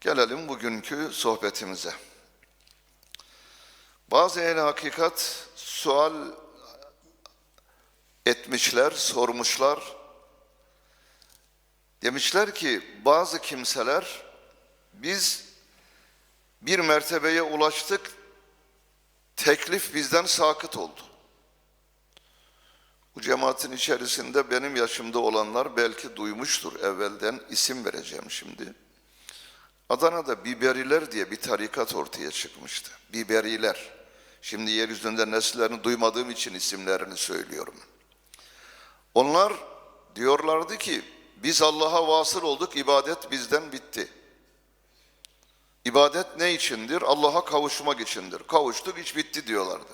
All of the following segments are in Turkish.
Gelelim bugünkü sohbetimize. Bazı ehli hakikat sual etmişler, sormuşlar. Demişler ki bazı kimseler biz bir mertebeye ulaştık, teklif bizden sakıt oldu. Bu cemaatin içerisinde benim yaşımda olanlar belki duymuştur evvelden isim vereceğim şimdi. Adana'da Biberiler diye bir tarikat ortaya çıkmıştı. Biberiler. Şimdi yeryüzünde nesillerini duymadığım için isimlerini söylüyorum. Onlar diyorlardı ki biz Allah'a vasıl olduk, ibadet bizden bitti. İbadet ne içindir? Allah'a kavuşmak içindir. Kavuştuk, iş bitti diyorlardı.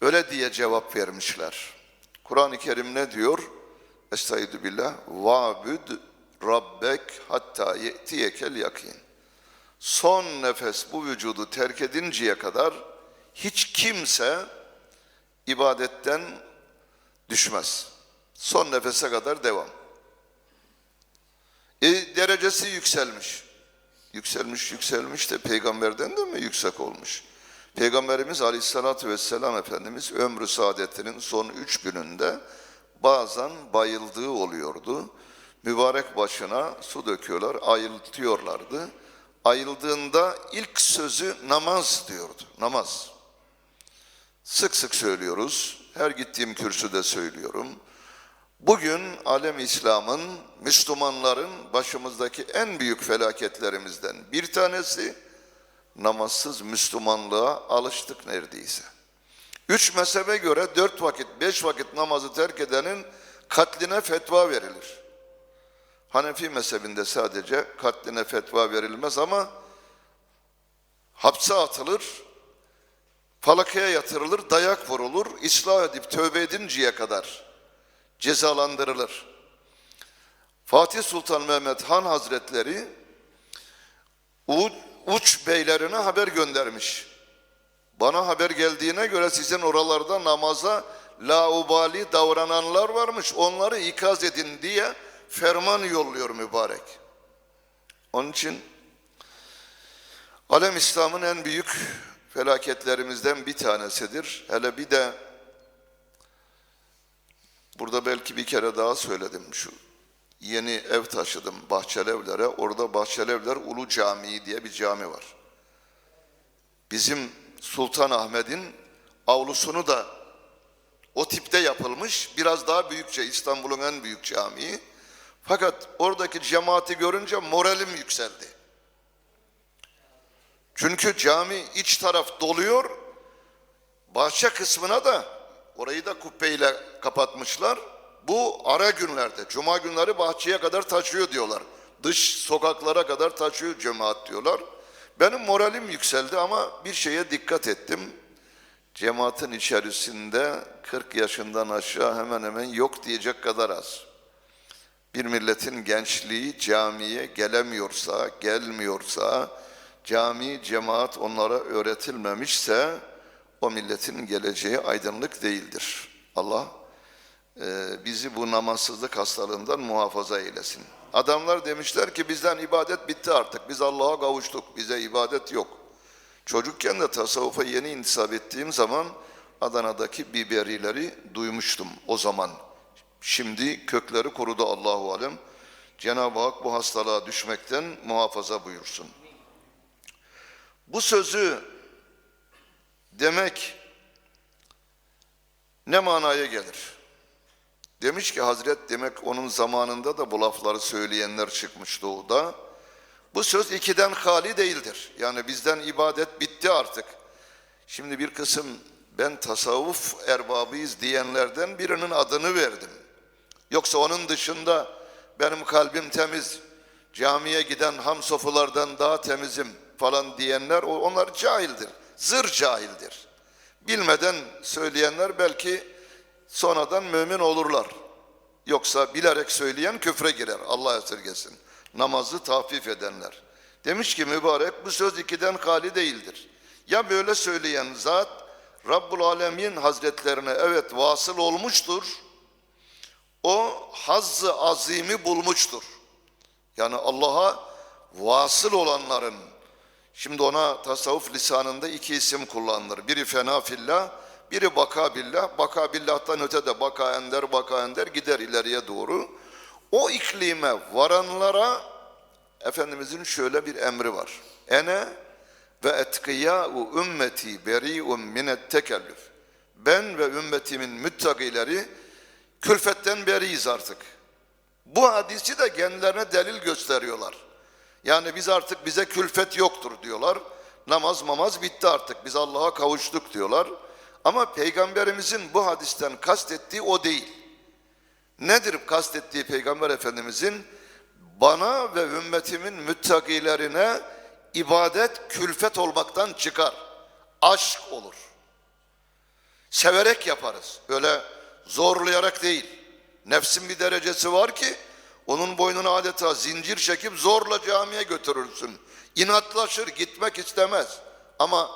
Öyle diye cevap vermişler. Kur'an-ı Kerim ne diyor? Estaizu billah. Va'bud rabbek hatta ye'tiyekel yakin. Son nefes bu vücudu terk edinceye kadar hiç kimse ibadetten düşmez. Son nefese kadar devam. E, derecesi yükselmiş. Yükselmiş yükselmiş de peygamberden de mi yüksek olmuş? Peygamberimiz Aleyhisselatü Vesselam Efendimiz ömrü saadetinin son üç gününde bazen bayıldığı oluyordu. Mübarek başına su döküyorlar, ayıltıyorlardı. Ayıldığında ilk sözü namaz diyordu, namaz. Sık sık söylüyoruz, her gittiğim kürsüde söylüyorum. Bugün alem İslam'ın, Müslümanların başımızdaki en büyük felaketlerimizden bir tanesi namazsız Müslümanlığa alıştık neredeyse. Üç mezhebe göre dört vakit, beş vakit namazı terk edenin katline fetva verilir. Hanefi mezhebinde sadece katline fetva verilmez ama hapse atılır, falakaya yatırılır, dayak vurulur, ıslah edip tövbe edinceye kadar cezalandırılır. Fatih Sultan Mehmet Han Hazretleri uç beylerine haber göndermiş. Bana haber geldiğine göre sizin oralarda namaza laubali davrananlar varmış. Onları ikaz edin diye ferman yolluyor mübarek. Onun için alem İslam'ın en büyük felaketlerimizden bir tanesidir. Hele bir de burada belki bir kere daha söyledim şu yeni ev taşıdım Bahçelievler'e. Orada Bahçelievler Ulu Camii diye bir cami var. Bizim Sultan Ahmet'in avlusunu da o tipte yapılmış. Biraz daha büyükçe İstanbul'un en büyük camii. Fakat oradaki cemaati görünce moralim yükseldi. Çünkü cami iç taraf doluyor. Bahçe kısmına da orayı da kubbeyle kapatmışlar. Bu ara günlerde, cuma günleri bahçeye kadar taşıyor diyorlar. Dış sokaklara kadar taşıyor cemaat diyorlar. Benim moralim yükseldi ama bir şeye dikkat ettim. Cemaatin içerisinde 40 yaşından aşağı hemen hemen yok diyecek kadar az. Bir milletin gençliği camiye gelemiyorsa, gelmiyorsa, cami, cemaat onlara öğretilmemişse o milletin geleceği aydınlık değildir. Allah e, bizi bu namazsızlık hastalığından muhafaza eylesin. Adamlar demişler ki bizden ibadet bitti artık. Biz Allah'a kavuştuk. Bize ibadet yok. Çocukken de tasavvufa yeni intisap ettiğim zaman Adana'daki biberileri duymuştum o zaman. Şimdi kökleri kurudu Allahu alem. Cenab-ı Hak bu hastalığa düşmekten muhafaza buyursun. Bu sözü demek ne manaya gelir? Demiş ki Hazret demek onun zamanında da bu lafları söyleyenler çıkmış doğuda. Bu söz ikiden hali değildir. Yani bizden ibadet bitti artık. Şimdi bir kısım ben tasavvuf erbabıyız diyenlerden birinin adını verdim. Yoksa onun dışında benim kalbim temiz, camiye giden ham sofulardan daha temizim falan diyenler onlar cahildir. Zır cahildir. Bilmeden söyleyenler belki sonradan mümin olurlar. Yoksa bilerek söyleyen küfre girer. Allah esirgesin. Namazı tahfif edenler. Demiş ki mübarek bu söz ikiden hali değildir. Ya böyle söyleyen zat Rabbul Alemin Hazretlerine evet vasıl olmuştur. O hazzı azimi bulmuştur. Yani Allah'a vasıl olanların şimdi ona tasavvuf lisanında iki isim kullanılır. Biri fena fillah, biri baka billah. Baka billah'tan öte de baka ender, baka ender gider ileriye doğru. O iklime varanlara Efendimizin şöyle bir emri var. Ene ve etkiyâ'u ümmeti beri'un minet tekellüf. Ben ve ümmetimin müttakileri külfetten beriyiz artık. Bu hadisi de kendilerine delil gösteriyorlar. Yani biz artık bize külfet yoktur diyorlar. Namaz mamaz bitti artık. Biz Allah'a kavuştuk diyorlar. Ama peygamberimizin bu hadisten kastettiği o değil. Nedir kastettiği peygamber efendimizin? Bana ve ümmetimin müttakilerine ibadet külfet olmaktan çıkar. Aşk olur. Severek yaparız. Öyle zorlayarak değil. Nefsin bir derecesi var ki onun boynuna adeta zincir çekip zorla camiye götürürsün. İnatlaşır, gitmek istemez. Ama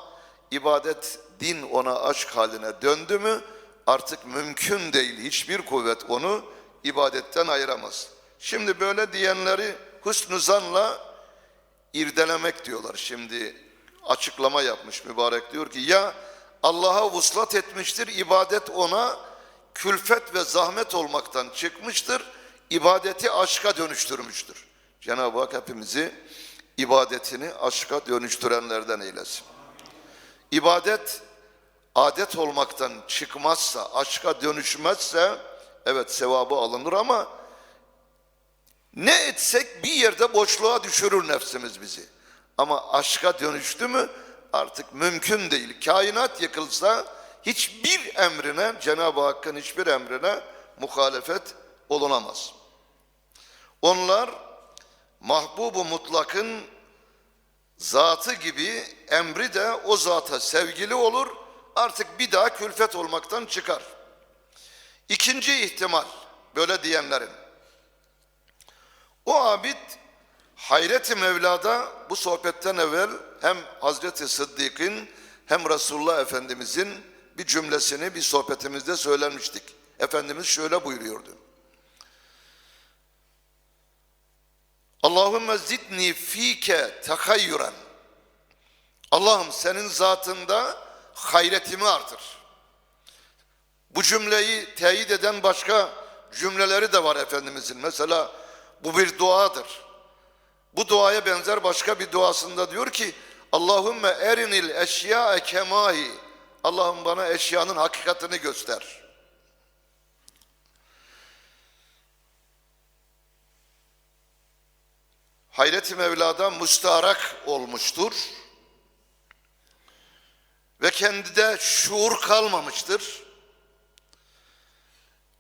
ibadet, din ona aşk haline döndü mü artık mümkün değil. Hiçbir kuvvet onu ibadetten ayıramaz. Şimdi böyle diyenleri husnü zanla irdelemek diyorlar. Şimdi açıklama yapmış mübarek diyor ki ya Allah'a vuslat etmiştir, ibadet ona külfet ve zahmet olmaktan çıkmıştır, ibadeti aşka dönüştürmüştür. Cenab-ı Hak hepimizi ibadetini aşka dönüştürenlerden eylesin. İbadet adet olmaktan çıkmazsa, aşka dönüşmezse evet sevabı alınır ama ne etsek bir yerde boşluğa düşürür nefsimiz bizi. Ama aşka dönüştü mü artık mümkün değil. Kainat yıkılsa hiçbir emrine, Cenab-ı Hakk'ın hiçbir emrine muhalefet olunamaz. Onlar mahbubu mutlakın zatı gibi emri de o zata sevgili olur. Artık bir daha külfet olmaktan çıkar. İkinci ihtimal böyle diyenlerin. O abid Hayreti Mevla'da bu sohbetten evvel hem Hazreti Sıddık'ın hem Resulullah Efendimizin bir cümlesini bir sohbetimizde söylemiştik. Efendimiz şöyle buyuruyordu. Allahümme zidni fike tekayyuren. Allah'ım senin zatında hayretimi artır. Bu cümleyi teyit eden başka cümleleri de var Efendimizin. Mesela bu bir duadır. Bu duaya benzer başka bir duasında diyor ki Allahümme erinil eşya kemahi Allah'ım bana eşyanın hakikatini göster. Hayret-i Mevla'da müstarak olmuştur. Ve kendide şuur kalmamıştır.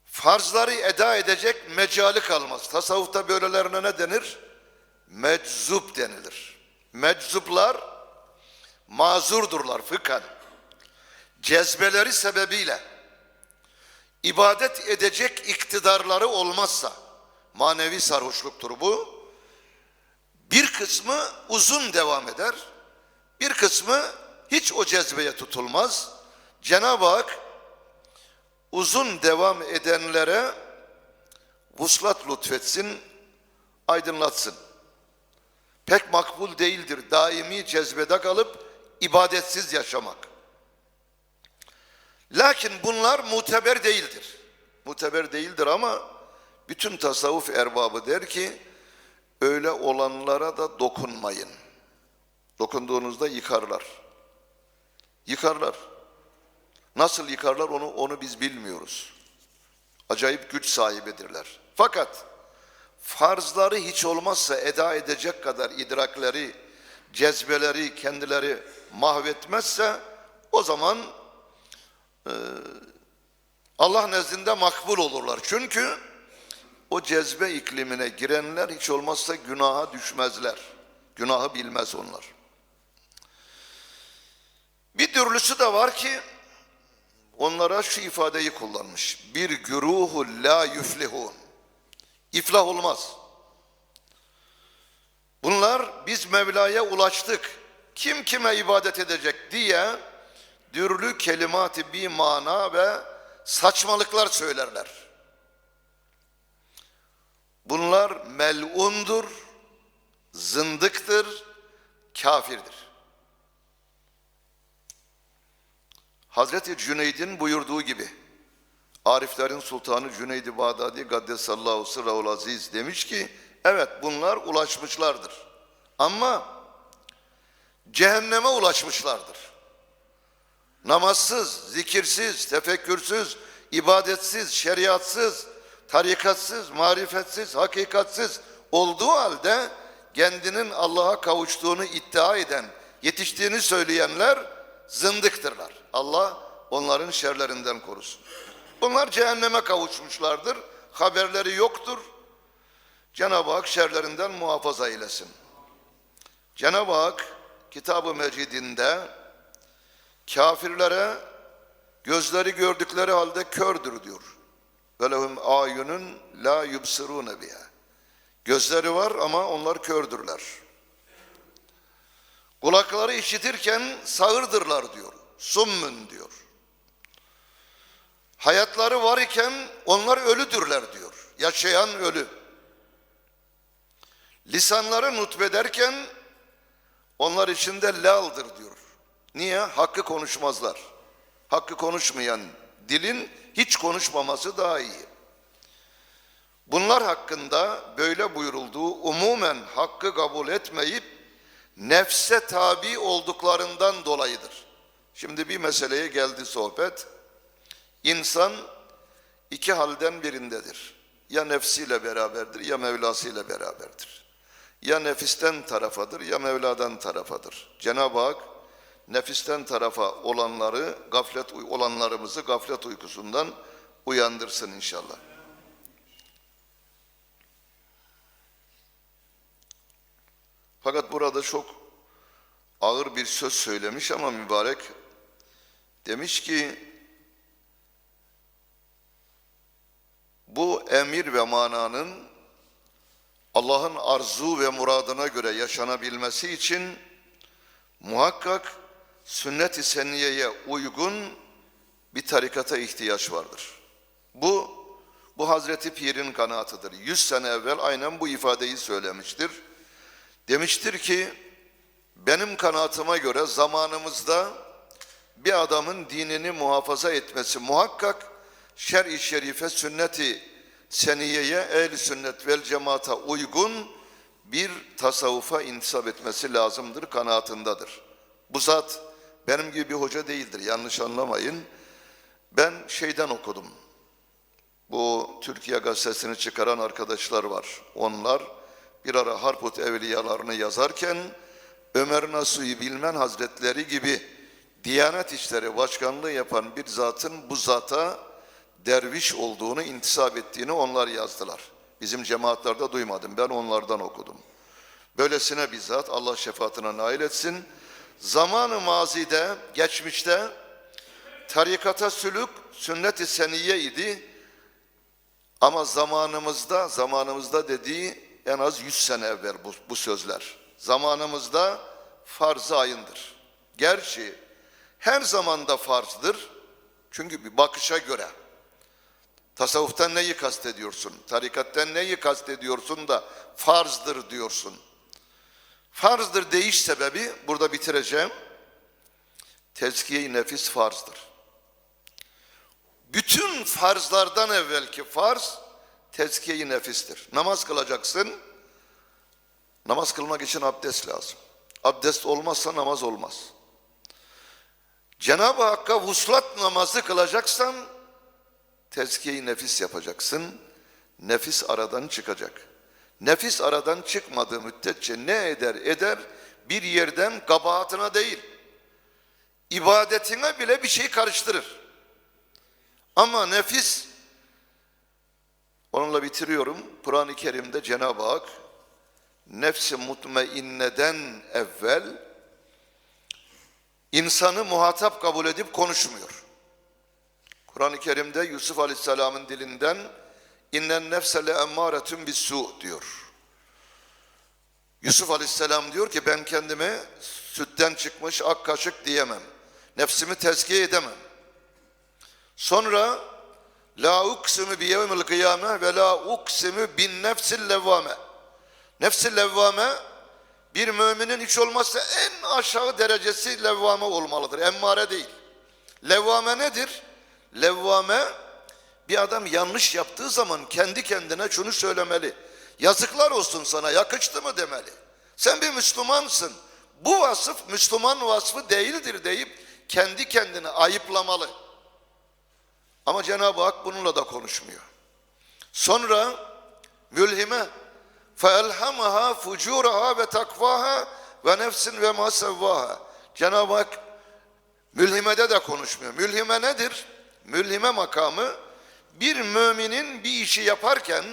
Farzları eda edecek mecali kalmaz. Tasavvufta böylelerine ne denir? Meczup denilir. Meczuplar mazurdurlar fıkhen. Cezbeleri sebebiyle ibadet edecek iktidarları olmazsa manevi sarhoşluktur bu. Bir kısmı uzun devam eder. Bir kısmı hiç o cezbeye tutulmaz. Cenab-ı Hak uzun devam edenlere vuslat lütfetsin, aydınlatsın. Pek makbul değildir daimi cezbede kalıp ibadetsiz yaşamak. Lakin bunlar muteber değildir. Muteber değildir ama bütün tasavvuf erbabı der ki öyle olanlara da dokunmayın. Dokunduğunuzda yıkarlar. Yıkarlar. Nasıl yıkarlar onu onu biz bilmiyoruz. Acayip güç sahibidirler. Fakat farzları hiç olmazsa eda edecek kadar idrakleri, cezbeleri kendileri mahvetmezse o zaman Allah nezdinde makbul olurlar. Çünkü o cezbe iklimine girenler hiç olmazsa günaha düşmezler. Günahı bilmez onlar. Bir türlüsü de var ki onlara şu ifadeyi kullanmış. Bir güruhu la yuflihun. İflah olmaz. Bunlar biz Mevla'ya ulaştık. Kim kime ibadet edecek diye dürlü kelimat bir mana ve saçmalıklar söylerler. Bunlar melundur, zındıktır, kafirdir. Hazreti Cüneyd'in buyurduğu gibi Ariflerin Sultanı Cüneyd-i Bağdadi Gaddesallahu Sırrahul Aziz demiş ki evet bunlar ulaşmışlardır. Ama cehenneme ulaşmışlardır. Namazsız, zikirsiz, tefekkürsüz, ibadetsiz, şeriatsız, tarikatsız, marifetsiz, hakikatsiz olduğu halde kendinin Allah'a kavuştuğunu iddia eden, yetiştiğini söyleyenler zındıktırlar. Allah onların şerlerinden korusun. Bunlar cehenneme kavuşmuşlardır. Haberleri yoktur. Cenab-ı Hak şerlerinden muhafaza eylesin. Cenab-ı Hak Kitab-ı Mecidinde kafirlere gözleri gördükleri halde kördür diyor. Ve lehum ayunun la yubsirune biha. Gözleri var ama onlar kördürler. Kulakları işitirken sağırdırlar diyor. Summun diyor. Hayatları var iken onlar ölüdürler diyor. Yaşayan ölü. Lisanları nutbederken onlar içinde laldır diyor. Niye? Hakkı konuşmazlar. Hakkı konuşmayan dilin hiç konuşmaması daha iyi. Bunlar hakkında böyle buyurulduğu umumen hakkı kabul etmeyip nefse tabi olduklarından dolayıdır. Şimdi bir meseleye geldi sohbet. İnsan iki halden birindedir. Ya nefsiyle beraberdir ya Mevlasıyla beraberdir. Ya nefisten tarafadır ya Mevla'dan tarafadır. Cenab-ı Hak nefisten tarafa olanları, gaflet olanlarımızı gaflet uykusundan uyandırsın inşallah. Fakat burada çok ağır bir söz söylemiş ama mübarek demiş ki bu emir ve mananın Allah'ın arzu ve muradına göre yaşanabilmesi için muhakkak sünnet-i seniyeye uygun bir tarikata ihtiyaç vardır. Bu bu Hazreti Pir'in kanaatıdır. Yüz sene evvel aynen bu ifadeyi söylemiştir. Demiştir ki benim kanaatıma göre zamanımızda bir adamın dinini muhafaza etmesi muhakkak şer-i şerife sünneti seniyeye ehl sünnet vel cemaata uygun bir tasavvufa intisap etmesi lazımdır kanaatındadır. Bu zat benim gibi bir hoca değildir yanlış anlamayın. Ben şeyden okudum. Bu Türkiye gazetesini çıkaran arkadaşlar var. Onlar bir ara Harput evliyalarını yazarken Ömer Nasuhi Bilmen Hazretleri gibi Diyanet İşleri Başkanlığı yapan bir zatın bu zata derviş olduğunu, intisap ettiğini onlar yazdılar. Bizim cemaatlerde duymadım, ben onlardan okudum. Böylesine bizzat Allah şefaatine nail etsin. Zamanı mazide, geçmişte tarikata sülük sünnet-i seniye idi. Ama zamanımızda, zamanımızda dediği en az 100 sene evvel bu, bu sözler. Zamanımızda farz-ı ayındır. Gerçi her zamanda farzdır. Çünkü bir bakışa göre. Tasavvuftan neyi kastediyorsun? Tarikattan neyi kastediyorsun da farzdır diyorsun. Farzdır değiş sebebi burada bitireceğim. Tezkiye-i nefis farzdır. Bütün farzlardan evvelki farz tezkiye-i nefistir. Namaz kılacaksın. Namaz kılmak için abdest lazım. Abdest olmazsa namaz olmaz. Cenab-ı Hakk'a vuslat namazı kılacaksan tezkiye-i nefis yapacaksın. Nefis aradan çıkacak. Nefis aradan çıkmadığı müddetçe ne eder eder bir yerden kabahatine değil. ibadetine bile bir şey karıştırır. Ama nefis onunla bitiriyorum. Kur'an-ı Kerim'de Cenab-ı Hak nefsi mutmainneden evvel insanı muhatap kabul edip konuşmuyor. Kur'an-ı Kerim'de Yusuf Aleyhisselam'ın dilinden innen nefse le emmâretun bis-su diyor. Yusuf Aleyhisselam diyor ki ben kendime sütten çıkmış ak kaşık diyemem. Nefsimi tezkiye edemem. Sonra la uksimu bi yevmil kıyame ve la uksimu bin nefsil levvame. Nefsil levvame Bir müminin hiç olmazsa en aşağı derecesi levvame olmalıdır. Emmare değil. Levvame nedir? Levvame bir adam yanlış yaptığı zaman kendi kendine şunu söylemeli. Yazıklar olsun sana yakıştı mı demeli. Sen bir Müslümansın. Bu vasıf Müslüman vasfı değildir deyip kendi kendini ayıplamalı. Ama Cenab-ı Hak bununla da konuşmuyor. Sonra mülhime فَاَلْهَمَهَا فُجُورَهَا وَتَقْوَاهَا وَنَفْسٍ وَمَا سَوَّاهَا Cenab-ı Hak mülhimede de konuşmuyor. Mülhime nedir? Mülhime makamı bir müminin bir işi yaparken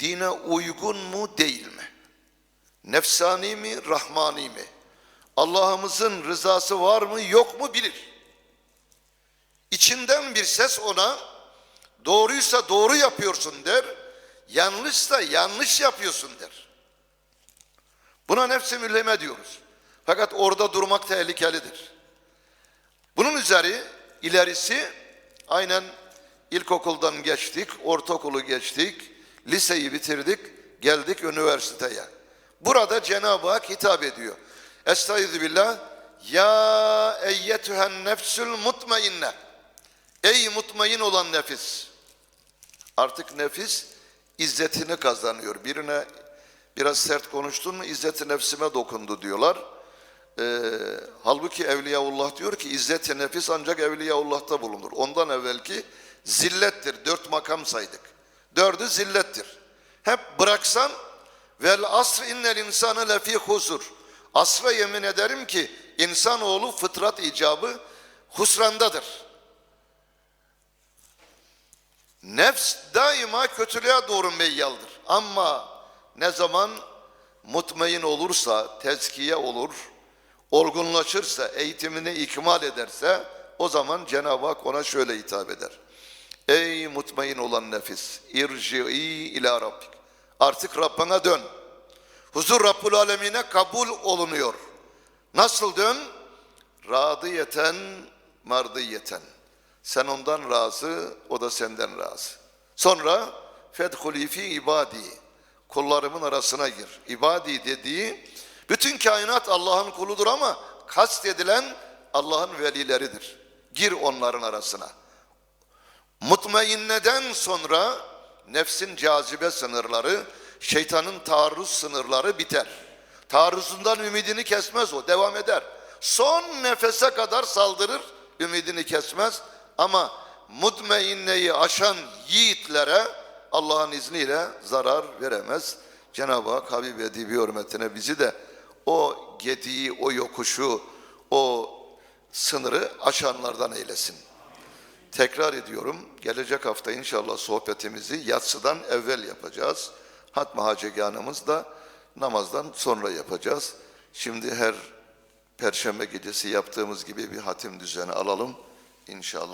dine uygun mu değil mi? Nefsani mi, rahmani mi? Allah'ımızın rızası var mı, yok mu bilir. İçinden bir ses ona doğruysa doğru yapıyorsun der, yanlışsa yanlış yapıyorsun der. Buna nefsi mülheme diyoruz. Fakat orada durmak tehlikelidir. Bunun üzeri ilerisi aynen ilkokuldan geçtik, ortaokulu geçtik, liseyi bitirdik, geldik üniversiteye. Burada Cenab-ı Hak hitap ediyor. Estaizu billah. Ya eyyetühen nefsül mutmainne. Ey mutmain olan nefis. Artık nefis izzetini kazanıyor. Birine biraz sert konuştun mu izzeti nefsime dokundu diyorlar. Ee, halbuki Evliyaullah diyor ki izzeti nefis ancak Evliyaullah'ta bulunur. Ondan evvelki zillettir. Dört makam saydık. Dördü zillettir. Hep bıraksan vel asr innel insane lefi husur. Asra yemin ederim ki insanoğlu fıtrat icabı husrandadır. Nefs daima kötülüğe doğru meyyaldır. Ama ne zaman mutmain olursa, tezkiye olur, olgunlaşırsa, eğitimini ikmal ederse o zaman Cenab-ı Hak ona şöyle hitap eder. Ey mutmain olan nefis, irci'i ila rabbik. Artık Rabbına dön. Huzur Rabbul Alemine kabul olunuyor. Nasıl dön? Radiyeten, mardiyeten. Sen ondan razı, o da senden razı. Sonra fedhuli fi ibadi. Kullarımın arasına gir. İbadi dediği bütün kainat Allah'ın kuludur ama kastedilen Allah'ın velileridir. Gir onların arasına. Mutmainneden sonra nefsin cazibe sınırları, şeytanın taarruz sınırları biter. Taarruzundan ümidini kesmez o, devam eder. Son nefese kadar saldırır, ümidini kesmez. Ama mutmainneyi aşan yiğitlere Allah'ın izniyle zarar veremez. Cenab-ı Hak Habib Edibi hürmetine bizi de o gediği, o yokuşu, o sınırı aşanlardan eylesin. Tekrar ediyorum, gelecek hafta inşallah sohbetimizi yatsıdan evvel yapacağız. Hatma Haceganımız da namazdan sonra yapacağız. Şimdi her perşembe gecesi yaptığımız gibi bir hatim düzeni alalım inşallah.